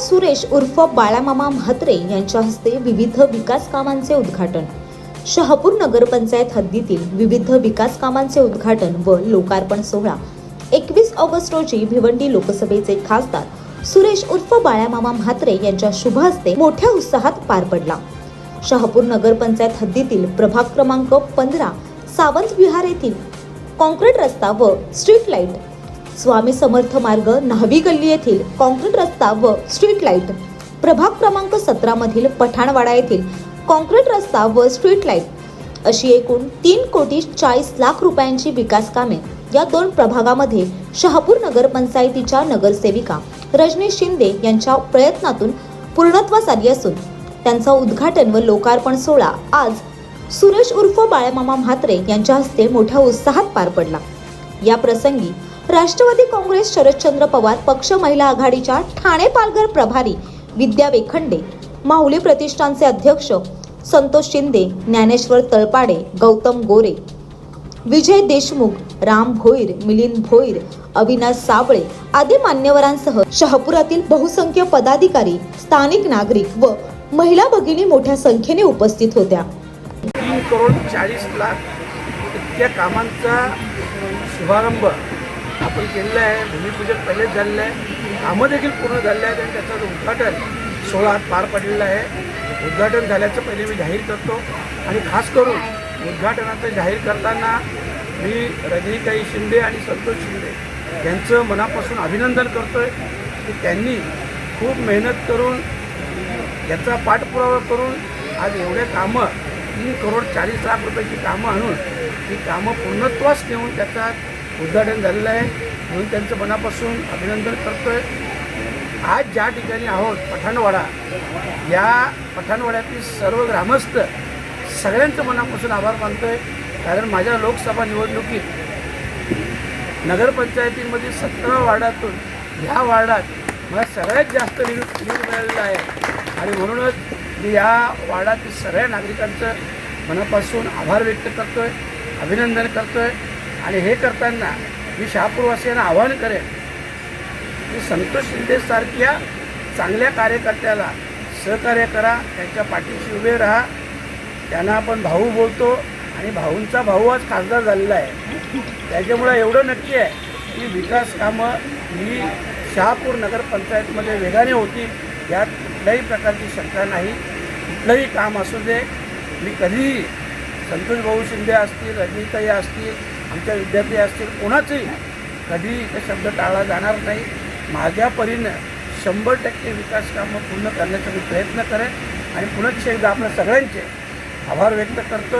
सुरेश उर्फ बाळामामा म्हात्रे यांच्या हस्ते विविध विकास कामांचे उद्घाटन. शहापूर नगरपंचायत हद्दीतील विविध विकास कामांचे उद्घाटन व लोकार्पण सोहळा. एकवीस ऑगस्ट रोजी भिवंडी लोकसभेचे खासदार सुरेश उर्फ बाळामामा म्हात्रे यांच्या शुभ हस्ते मोठ्या उत्साहात पार पडला. शहापूर नगरपंचायत हद्दीतील प्रभाग क्रमांक पंधरा सावंत विहार येथील कॉन्क्रीट रस्ता व स्ट्रीट लाइट स्वामी समर्थ मार्ग न्हावी गल्ली येथील कॉन्क्रीट रस्ता व स्ट्रीट लाइट. प्रभाग क्रमांक सतरा मधील पठाणवाडा येथील कॉन्क्रीट रस्ता व स्ट्रीट लाइट. अशी एकूण तीन कोटी चाळीस लाख रुपयांची विकास कामे या दोन प्रभागामध्ये शहापूर नगरपंचायतीच्या नगरसेविका रजनीश शिंदे यांच्या प्रयत्नातून पूर्णत्वास आली असून त्यांचा उद्घाटन व लोकार्पण सोहळा आज सुरेश उर्फ बाळामामा म्हात्रे यांच्या हस्ते मोठ्या उत्साहात पार पडला. या प्रसंगी राष्ट्रवादी काँग्रेस शरदचंद्र पवार पक्ष महिला आघाडीच्या ठाणे पालघर प्रभारी विद्या वेखंडे माहुली प्रतिष्ठानचे अध्यक्ष संतोष शिंदे ज्ञानेश्वर तळपाडे गौतम गोरे विजय देशमुख राम भोईर मिलिंद भोईर अविनाश साबळे आदी मान्यवरांसह शहापुरातील बहुसंख्य पदाधिकारी स्थानिक नागरिक व महिला भगिनी मोठ्या संख्येने उपस्थित होत्या. तीन करोड चाळीस लाख इतक्या कामांचा शुभारंभ आपण केलेला आहे भूमिपूजन पहिलेच झालेलं आहे कामं देखील पूर्ण झालेलं आहेत आणि त्याचं उद्घाटन सोहळ्यात पार पडलेलं आहे. उद्घाटन झाल्याचं पहिले मी जाहीर करतो आणि खास करून उद्घाटनाचं जाहीर करताना मी रजनीताई शिंदे आणि संतोष शिंदे यांचं मनापासून अभिनंदन करतो आहे की त्यांनी खूप मेहनत करून याचा पाठपुरावा करून आज एवढे कामं तीन करोड चाळीस लाख रुपयाची कामं आणून ही कामं पूर्णत्वास नेऊन त्याचा उद्घाटन झालेलं आहे. म्हणून त्यांचं मनापासून अभिनंदन करतो आहे आज ज्या ठिकाणी आहोत पठाणवाडा या पठाणवाड्यातील सर्व ग्रामस्थ सगळ्यांचं मनापासून आभार मानतो आहे कारण माझ्या लोकसभा निवडणुकीत नगरपंचायतीमध्ये सतरा वार्डातून ह्या वार्डात मला सगळ्यात जास्त लीड लीड मिळालेलं आहे. आणि म्हणूनच मी या वार्डातील सगळ्या नागरिकांचं मनापासून आभार व्यक्त करतो आहे अभिनंदन करतो आहे आणि हे करताना मी शहापूरवासियांना आवाहन करेन की संतोष शिंदेसारख्या चांगल्या कार्यकर्त्याला सहकार्य करा त्यांच्या पाठीशी उभे राहा. त्यांना आपण भाऊ बोलतो आणि भाऊंचा भाऊ आज खासदार झालेला आहे. त्याच्यामुळं एवढं नक्की आहे की विकास कामं ही शहापूर नगरपंचायतमध्ये वेगाने होती यात कुठल्याही प्रकारची शंका नाही. कुठलंही काम असू दे. मी कधीही संतोष भाऊ शिंदे असतील रजनीताई असतील आमच्या विद्यार्थी असतील कोणाचंही कधीही शब्द टाळला जाणार नाही. माझ्या परीनं शंभर टक्के विकास कामं पूर्ण करण्याचा मी प्रयत्न करेन आणि पुनश्च एकदा आपल्या सगळ्यांचे आभार व्यक्त करतो.